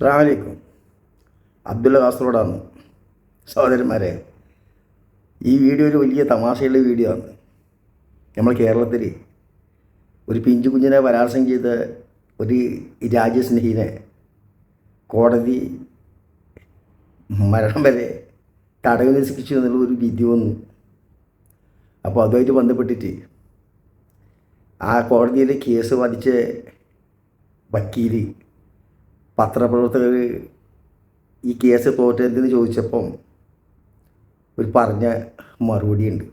അസ്സാമലൈക്കും അബ്ദുള്ള കാസർഗോഡാണ് സഹോദരന്മാരെ. ഈ വീഡിയോ ഒരു വലിയ തമാശയുള്ള വീഡിയോ ആണ്. നമ്മൾ കേരളത്തിൽ ഒരു പിഞ്ചു കുഞ്ഞിനെ ബലാത്സംഗം ചെയ്ത ഒരു രാജ്യസ്നേഹിനെ കോടതി മരണം വരെ തടവിന് ശിക്ഷിച്ചു എന്നുള്ള ഒരു വിധി വന്നു. അപ്പോൾ അതുമായിട്ട് ബന്ധപ്പെട്ടിട്ട് ആ കോടതിയിലെ കേസ് വധിച്ച വക്കീൽ പത്രപ്രവർത്തകർ ഈ കേസ് തോറ്റെന്തെന്ന് ചോദിച്ചപ്പം ഒരു പറഞ്ഞ മറുപടിയുണ്ട്.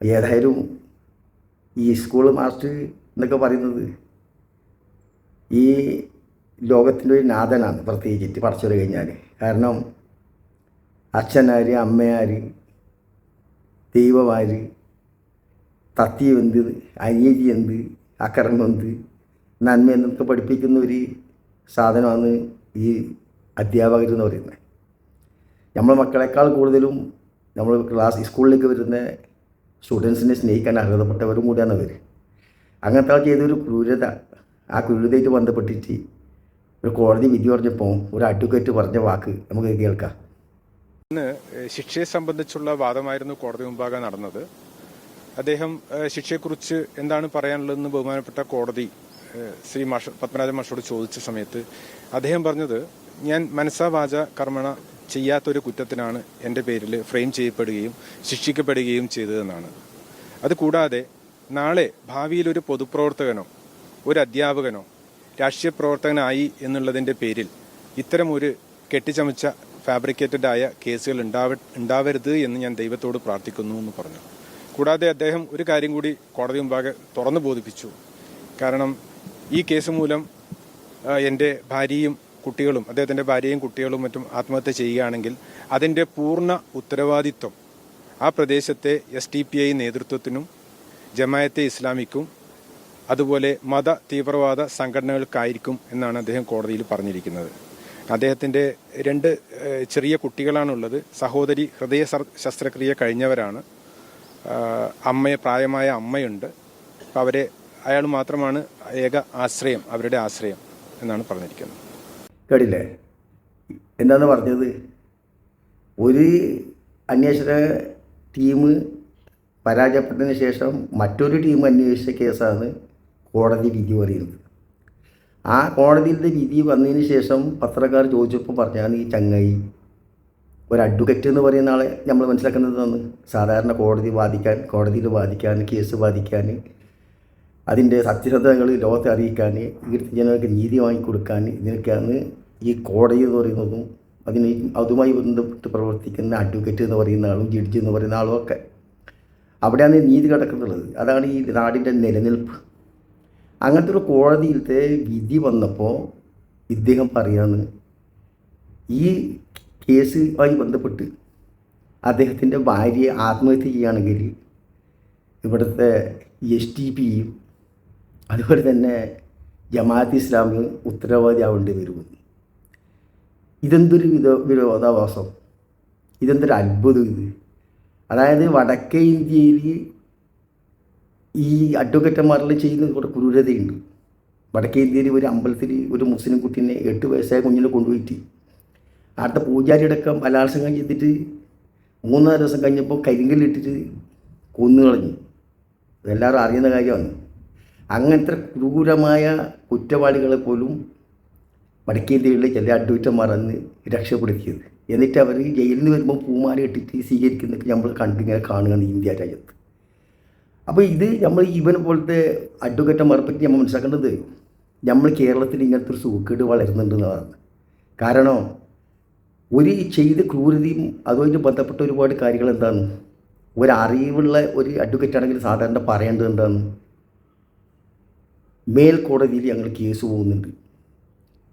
ഏതായാലും ഈ സ്കൂൾ മാസ്റ്റർ എന്നൊക്കെ പറയുന്നത് ഈ ലോകത്തിന്റെ ഒരു നാഥനാണ് പ്രത്യേകിച്ചിട്ട് പഠിച്ചു കഴിഞ്ഞാൽ. കാരണം അച്ഛനാർ അമ്മയാർ ദൈവമാർ തത്യം എന്ത് അനീതി എന്ത് അക്രമം എന്ത് നന്മ എന്നൊക്കെ പഠിപ്പിക്കുന്ന ഒരു സാധനമാണ് ഈ അധ്യാപകർ എന്ന് പറയുന്നത്. നമ്മൾ മക്കളെക്കാൾ കൂടുതലും നമ്മൾ ക്ലാസ് സ്കൂളിലേക്ക് വരുന്ന സ്റ്റുഡൻസിനെ സ്നേഹിക്കാൻ അർഹതപ്പെട്ടവരും കൂടിയാണ് അവർ അങ്ങനത്തെ ആൾ ചെയ്തൊരു ക്രൂരത. ആ ക്രൂരതയായിട്ട് ബന്ധപ്പെട്ടിട്ട് ഒരു കോടതി വിധി പറഞ്ഞപ്പോൾ ഒരു അഡ്വക്കേറ്റ് പറഞ്ഞ വാക്ക് നമുക്ക് കേൾക്കാം. ഇന്ന് ശിക്ഷയെ സംബന്ധിച്ചുള്ള വാദമായിരുന്നു കോടതി മുമ്പാകെ നടന്നത്. അദ്ദേഹം ശിക്ഷയെക്കുറിച്ച് എന്താണ് പറയാനുള്ളതെന്ന് ബഹുമാനപ്പെട്ട കോടതി ശ്രീ മാഷ് പത്മരാജ മാഷോട് ചോദിച്ച സമയത്ത് അദ്ദേഹം പറഞ്ഞത് ഞാൻ മനസ്സാ വാച കർമ്മണ ചെയ്യാത്തൊരു കുറ്റത്തിനാണ് എന്റെ പേരിൽ ഫ്രെയിം ചെയ്യപ്പെടുകയും ശിക്ഷിക്കപ്പെടുകയും ചെയ്തതെന്നാണ്. അതുകൂടാതെ നാളെ ഭാവിയിൽ ഒരു പൊതുപ്രവർത്തകനോ ഒരു അധ്യാപകനോ രാഷ്ട്രീയ പ്രവർത്തകനായി എന്നുള്ളതിന്റെ പേരിൽ ഇത്തരം ഒരു കെട്ടിച്ചമച്ച ഫാബ്രിക്കേറ്റഡ് ആയ കേസുകൾ ഉണ്ടാവ ഉണ്ടാവരുത് എന്ന് ഞാൻ ദൈവത്തോട് പ്രാർത്ഥിക്കുന്നു എന്ന് പറഞ്ഞു. കൂടാതെ അദ്ദേഹം ഒരു കാര്യം കൂടി കോടതി മുമ്പാകെ തുറന്നു ബോധിപ്പിച്ചു. കാരണം ഈ കേസ് മൂലം എന്റെ ഭാര്യയും കുട്ടികളും അദ്ദേഹത്തിന്റെ ഭാര്യയും കുട്ടികളും മറ്റും ആത്മഹത്യ ചെയ്യുകയാണെങ്കിൽ അതിന്റെ പൂർണ ഉത്തരവാദിത്വം ആ പ്രദേശത്തെ എസ് ടി പി ഐ നേതൃത്വത്തിനും ജമായത്തെ ഇസ്ലാമിക്കും അതുപോലെ മത തീവ്രവാദ സംഘടനകൾക്കായിരിക്കും എന്നാണ് അദ്ദേഹം കോടതിയിൽ പറഞ്ഞിരിക്കുന്നത്. അദ്ദേഹത്തിന്റെ രണ്ട് ചെറിയ കുട്ടികളാണുള്ളത്. സഹോദരി ഹൃദയ ശസ്ത്രക്രിയ കഴിഞ്ഞവരാണ്. അമ്മയെ പ്രായമായ അമ്മയുണ്ട്. അവരെ അയാൾ മാത്രമാണ് ഏക ആശ്രയം അവരുടെ ആശ്രയം എന്നാണ് പറഞ്ഞിരിക്കുന്നത്. കേട്ടില്ലേ? എന്താന്ന് പറഞ്ഞത്? ഒരു അന്വേഷണ ടീം പരാജയപ്പെട്ടതിന് ശേഷം മറ്റൊരു ടീം അന്വേഷിച്ച കേസാണ് കോടതി വിധി പറയുന്നത്. ആ കോടതിയിലെ വിധി വന്നതിന് ശേഷം പത്രക്കാർ ചോദിച്ചപ്പോൾ പറഞ്ഞാണ് ഈ ചങ്ങായി ഒരു അഡ്വക്കറ്റ് എന്ന് പറയുന്ന ആളെ നമ്മൾ മനസ്സിലാക്കുന്നത് മനസ്സിലാക്കുന്നതാണ് സാധാരണ കോടതി വാദിക്കാൻ കോടതിയിൽ വാദിക്കാൻ കേസ് വാദിക്കാൻ അതിന്റെ സത്യസന്ധതകൾ ലോകത്തെ അറിയിക്കാൻ ഇവിടുത്തെ ജനങ്ങൾക്ക് നീതി വാങ്ങിക്കൊടുക്കാൻ ഇതിനൊക്കെയാണ് ഈ കോടതി എന്ന് പറയുന്നതും അതിന് അതുമായി ബന്ധപ്പെട്ട് പ്രവർത്തിക്കുന്ന അഡ്വക്കേറ്റ് എന്ന് പറയുന്ന ആളും ജഡ്ജി എന്ന് പറയുന്ന ആളും ഒക്കെ. അവിടെയാണ് നീതി കിടക്കുന്നുള്ളത് അതാണ് ഈ നാടിന്റെ നിലനിൽപ്പ്. അങ്ങനത്തെ ഒരു കോടതിയിലത്തെ വിധി വന്നപ്പോൾ ഇദ്ദേഹം പറയാണ് ഈ കേസുമായി ബന്ധപ്പെട്ട് അദ്ദേഹത്തിന്റെ ഭാര്യയെ ആത്മഹത്യ ചെയ്യുകയാണെങ്കിൽ ഇവിടുത്തെ എസ് ടി പിയും അതുപോലെ തന്നെ ജമാഅത്ത് ഇസ്ലാമി ഉത്തരവാദിയാവേണ്ടി വരും ഇതെന്തൊരു വിധ വിരോധാഭാസം? ഇതെന്തൊരു അത്ഭുതം ഇത്. അതായത് വടക്കേ ഇന്ത്യയിൽ ഈ അഡ്വക്കേറ്റന്മാരിൽ ചെയ്യുന്ന കുറേ ക്രൂരതയുണ്ട്. വടക്കേ ഇന്ത്യയിൽ ഒരു അമ്പലത്തിൽ ഒരു മുസ്ലിം കുട്ടീനെ എട്ട് വയസ്സായ കുഞ്ഞിനെ കൊണ്ടുപോയിട്ട് അടുത്ത പൂജാരിയടക്കം ബലാത്സംഗം ചെയ്തിട്ട് മൂന്നാൽ ദിവസം കഴിഞ്ഞപ്പോൾ കരിങ്കല്ലിട്ടിട്ട് കൊന്നു കളഞ്ഞു. ഇതെല്ലാവരും അറിയുന്ന കാര്യമാണ്. അങ്ങനത്തെ ക്രൂരമായ കുറ്റവാളികളെ പോലും വടക്കേ ഇന്ത്യയിലെ ചില അഡ്വൈറ്റന്മാർ അന്ന് രക്ഷപ്പെടുത്തിയത്. എന്നിട്ട് അവർ ജയിലിൽ നിന്ന് വരുമ്പോൾ പൂമാല ഇട്ടിട്ട് സ്വീകരിക്കുന്നൊക്കെ നമ്മൾ കണ്ടിങ്ങനെ കാണുകയാണ് ഇന്ത്യ രാജ്യത്ത്. അപ്പോൾ ഇത് നമ്മൾ ഇവനെ പോലത്തെ അഡ്വക്കേറ്റന്മാരെ പറ്റി നമ്മൾ മനസ്സിലാക്കേണ്ടത് നമ്മൾ കേരളത്തിൽ ഇങ്ങനത്തെ ഒരു സൂക്കേട് വളരുന്നുണ്ടെന്നതാണ് കാരണം ഒരു ചെയ്ത് ക്രൂരതയും അതുമായിട്ട് ബന്ധപ്പെട്ട ഒരുപാട് കാര്യങ്ങൾ എന്താണ്? ഒരറിവുള്ള ഒരു അഡ്വക്കേറ്റ് ആണെങ്കിൽ സാധാരണ പറയേണ്ടത് എന്താണ്? മേൽക്കോടതിയിൽ ഞങ്ങൾ കേസ് പോകുന്നുണ്ട്.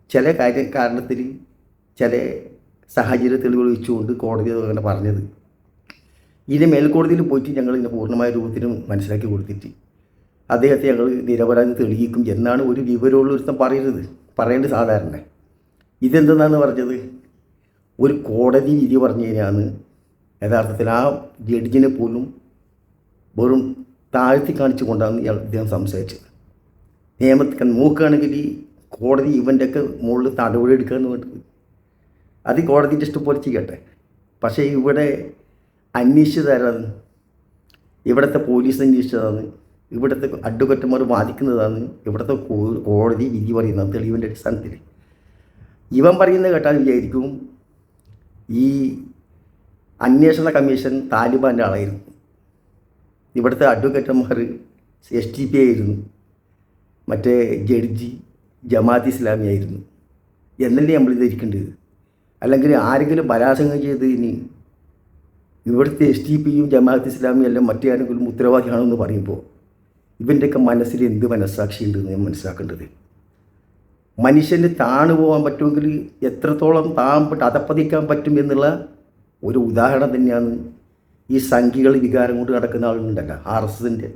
ചില കാര്യ കാരണത്തിൽ ചില സാഹചര്യ തെളിവുകൾ വെച്ചുകൊണ്ട് കോടതി അതങ്ങനെ പറഞ്ഞത്. ഇതിനെ മേൽക്കോടതിയിൽ പോയിട്ട് ഞങ്ങൾ ഇതിനെ പൂർണമായ രൂപത്തിൽ മനസ്സിലാക്കി കൊടുത്തിട്ട് അദ്ദേഹത്തെ ഞങ്ങൾ നിരപരാധി തെളിയിക്കും എന്നാണ് ഒരു വിവരമുള്ള ഒരുത്തം പറയരുത്. പറയേണ്ടത് സാധാരണ. ഇതെന്തെന്നാണ് പറഞ്ഞത്? ഒരു കോടതി വിധി പറഞ്ഞു കഴിഞ്ഞാണ് യഥാർത്ഥത്തിൽ ആ ജഡ്ജിനെ പോലും വെറും താഴ്ത്തി കാണിച്ചു കൊണ്ടാണ് ഇയാൾ സംസാരിച്ചത്. നിയമത്തിൽ നോക്കുകയാണെങ്കിൽ കോടതി ഇവന്റെയൊക്കെ മുകളിൽ നടപടി എടുക്കുകയെന്ന് പറഞ്ഞിട്ട് അത് കോടതിന്റെ ജസ്റ്റ് പോലെ ചെയ്യട്ടെ. പക്ഷേ ഇവിടെ അന്വേഷിച്ചതാരാണ്? ഇവിടുത്തെ പോലീസ് അന്വേഷിച്ചതാണ്. ഇവിടുത്തെ അഡ്വക്കറ്റുമാർ വാദിക്കുന്നതാണ്. ഇവിടുത്തെ കോടതി വിധി പറയുന്നത് തെളിവിന്റെ അടിസ്ഥാനത്തിൽ. ഇവൻ പറയുന്നത് കേട്ടാൽ വിചാരിക്കും ഈ അന്വേഷണ കമ്മീഷൻ താലിബാന്റെ ആളായിരുന്നു. ഇവിടുത്തെ അഡ്വക്കേറ്റന്മാർ എസ് ടി പി ആയിരുന്നു. മറ്റേ ജഡ്ജി ജമാഅത്ത് ഇസ്ലാമി ആയിരുന്നു എന്നല്ലേ നമ്മൾ ധരിക്കേണ്ടത് അല്ലെങ്കിൽ ആരെങ്കിലും ബലാത്സംഗം ചെയ്ത് ഇനി ഇവിടുത്തെ എസ് ടി പിയും ജമാഅത്ത് ഇസ്ലാമിയും എല്ലാം മറ്റേ ആരെങ്കിലും ഉത്തരവാദിയാണെന്ന് പറയുമ്പോൾ ഇവന്റെയൊക്കെ മനസ്സിൽ എന്ത് മനസ്സാക്ഷി ഉണ്ടെന്ന് ഞാൻ മനസ്സിലാക്കേണ്ടത്? മനുഷ്യന് താണു പോകാൻ പറ്റുമെങ്കിൽ എത്രത്തോളം താൻ അതപ്പതിക്കാൻ പറ്റും എന്നുള്ള ഒരു ഉദാഹരണം തന്നെയാണ് ഈ സംഖ്യകൾ വികാരം കൊണ്ട് നടക്കുന്ന ആളുകളുണ്ടല്ലോ ആർ എസ് എസിന്റെ.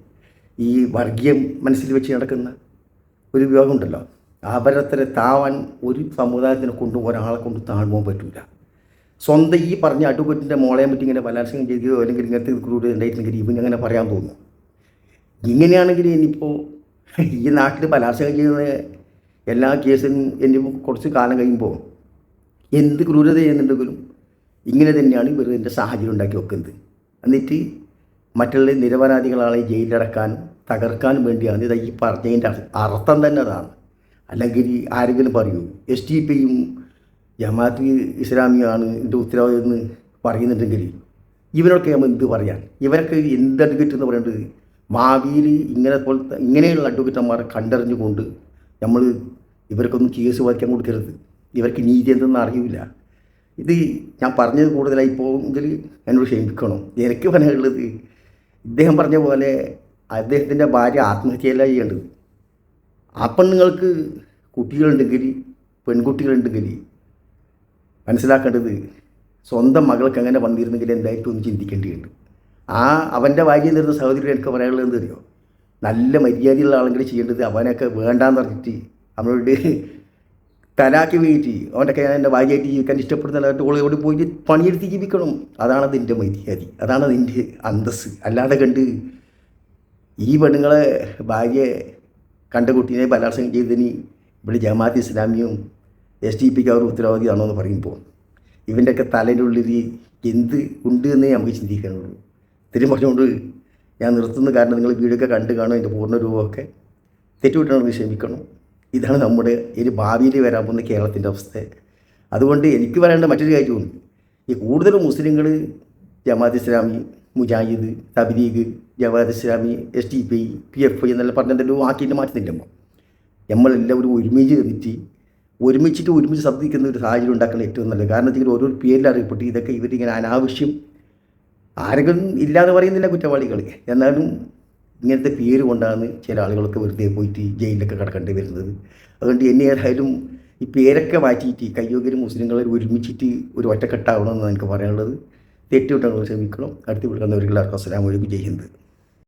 ഈ വർഗീയം മനസ്സിൽ വെച്ച് നടക്കുന്ന ഒരു വിഭാഗം ഉണ്ടല്ലോ അവരത്ര താവാൻ ഒരു സമുദായത്തിനെ കൊണ്ട് ഒരാളെ കൊണ്ട് താഴ്വാൻ പറ്റില്ല സ്വന്തം ഈ പറഞ്ഞ അഡ്വക്കറ്റിന്റെ മോളെ പറ്റി ഇങ്ങനെ ബലാത്സംഗം ചെയ്തതോ അല്ലെങ്കിൽ ഇങ്ങനത്തെ ഗ്രൂപ്പ് ഉണ്ടായിട്ടുണ്ടെങ്കിൽ ഇവൻ പറയാൻ തോന്നുന്നു ഇങ്ങനെയാണെങ്കിൽ ഇനിയിപ്പോൾ ഈ നാട്ടിൽ ബലാത്സംഗം ചെയ്യുന്ന എല്ലാ കേസും എന്റെ കുറച്ച് കാലം കഴിയുമ്പോൾ എന്ത് ക്രൂരത ചെയ്യുന്നുണ്ടെങ്കിലും ഇങ്ങനെ തന്നെയാണ് ഇവർ എന്റെ സാഹചര്യം ഉണ്ടാക്കി വെക്കുന്നത്. എന്നിട്ട് മറ്റുള്ള നിരപരാധികളാളെ ജയിലിലടക്കാനും തകർക്കാനും വേണ്ടിയാണ്. ഇത് ഈ പറഞ്ഞതിന്റെ അർത്ഥം. തന്നെ അതാണ്. അല്ലെങ്കിൽ ആരെങ്കിലും പറയൂ എസ് ടി പിയും ജമാഅത്ത് ഇസ്ലാമിയാണ് ഇതിന്റെ ഉത്തരവാദിത്വം എന്ന് പറയുന്നുണ്ടെങ്കിൽ ഇവരൊക്കെ നമ്മൾ എന്ത് പറയാൻ? ഇവരൊക്കെ എന്ത് അഡ്വക്കേറ്റ് എന്ന് പറയുന്നത് ഭാവിയിൽ ഇങ്ങനെ പോലത്തെ ഇങ്ങനെയുള്ള അഡ്വക്കേറ്റന്മാരെ കണ്ടറിഞ്ഞുകൊണ്ട് നമ്മൾ ഇവർക്കൊന്നും കേസ് വായിക്കാൻ കൊടുക്കരുത്. ഇവർക്ക് നീതി എന്തെന്ന് അറിയില്ല ഇത് ഞാൻ പറഞ്ഞത് കൂടുതലായി പോകുമെങ്കിൽ എന്നോട് ക്ഷമിക്കണം. എനിക്ക് പറയാനുള്ളത് ഇദ്ദേഹം പറഞ്ഞ പോലെ അദ്ദേഹത്തിന്റെ ഭാര്യ ആത്മഹത്യയല്ല ചെയ്യേണ്ടത് ആ പെണ്ണുങ്ങൾക്ക് കുട്ടികളുണ്ടെങ്കിൽ പെൺകുട്ടികളുണ്ടെങ്കിൽ മനസ്സിലാക്കേണ്ടത് സ്വന്തം മകൾക്ക് അങ്ങനെ വന്നിരുന്നെങ്കിൽ എന്തായിട്ടും ഒന്ന് ചിന്തിക്കേണ്ടിയുണ്ട്. ആ അവന്റെ ഭാര്യ നിന്ന് സഹോദരി എനിക്ക് പറയാനുള്ളത് എന്തറിയോ നല്ല മര്യാദയുള്ള ആളെങ്കിൽ ചെയ്യേണ്ടത് അവനൊക്കെ വേണ്ടാന്ന് പറഞ്ഞിട്ട് അവനോട് തലാക്കി വീട്ടി അവന്റെ കൈ എന്റെ ഭാര്യയായിട്ട് ജീവിക്കാൻ ഇഷ്ടപ്പെടുന്ന ഓളോട് പോയിട്ട് പണിയെടുത്ത് ജീവിക്കണം. അതാണ് അതിന്റെ മര്യാദ. അതാണ് അതിന്റെ അന്തസ് അല്ലാതെ കണ്ട് ഈ പെണ്ണുങ്ങളെ ഭാര്യയെ കണ്ട കുട്ടീനെ ബലാത്സംഗം ചെയ്തതിന് ഇവിടെ ജമാഅത്ത് ഇസ്ലാമിയും എസ് ടി പിക്ക് അവർ ഉത്തരവാദിയാണോ എന്ന് പറയുമ്പോൾ ഇവന്റെയൊക്കെ തലേന്റെ ഉള്ളിൽ എന്ത് ഉണ്ട് എന്നേ നമുക്ക് ചിന്തിക്കാനുള്ളൂ. ഇത്തിരി പറഞ്ഞുകൊണ്ട് ഞാൻ നിർത്തുന്ന കാരണം നിങ്ങൾ വീഡിയോ കണ്ട് കാണും അതിന്റെ പൂർണ രൂപമൊക്കെ തെറ്റുവിട്ടാണെന്ന് ക്ഷമിക്കണം ഇതാണ് നമ്മുടെ ഒരു ഭാവിയിൽ വരാൻ പോകുന്ന കേരളത്തിന്റെ അവസ്ഥ. അതുകൊണ്ട് എനിക്ക് പറയേണ്ട മറ്റൊരു കാര്യമുണ്ട്. ഈ കൂടുതൽ മുസ്ലിങ്ങൾ Jamaat Islami Mujahid Tabligh Javad Islami S T P P F I എന്നെല്ലാം പറഞ്ഞെന്തെല്ലോ ആക്കിയിട്ട് മാറ്റുന്നില്ലമ്മ നമ്മളെല്ലാവരും ഒരുമിച്ച് നിന്നിട്ട് ഒരുമിച്ചിട്ട് ഒരുമിച്ച് ശബ്ദിക്കുന്ന ഒരു സാഹചര്യം ഉണ്ടാക്കുന്ന ഏറ്റവും നല്ലത്. കാരണം വെച്ചാൽ ഓരോ പേരിൽ അറിയപ്പെട്ട് ഇതൊക്കെ ഇവരിങ്ങനെ അനാവശ്യം ആരെങ്കിലും ഇല്ലാതെ പറയുന്നില്ല കുറ്റവാളികൾ എന്നാലും ഇങ്ങനത്തെ പേര് കൊണ്ടാണ് ചില ആളുകളൊക്കെ വെറുതെ പോയിട്ട് ജയിലിലൊക്കെ കിടക്കേണ്ടി വരുന്നത്. അതുകൊണ്ട് എന്നെ ഏതായാലും ഈ പേരൊക്കെ മാറ്റിയിട്ട് കയ്യോഗ്യരും മുസ്ലിങ്ങളെ ഒരുമിച്ചിട്ട് ഒരു ഒറ്റക്കെട്ടാവണമെന്നാണ് എനിക്ക് പറയാനുള്ളത്. തെറ്റുവിട്ടാണ് ക്ഷമിക്കണം. അടുത്ത വിളിക്കുന്നവർക്ക് എല്ലാവർക്കും അസ്സലാമു അലൈക്കും. ജയ് ഹിന്ദ്.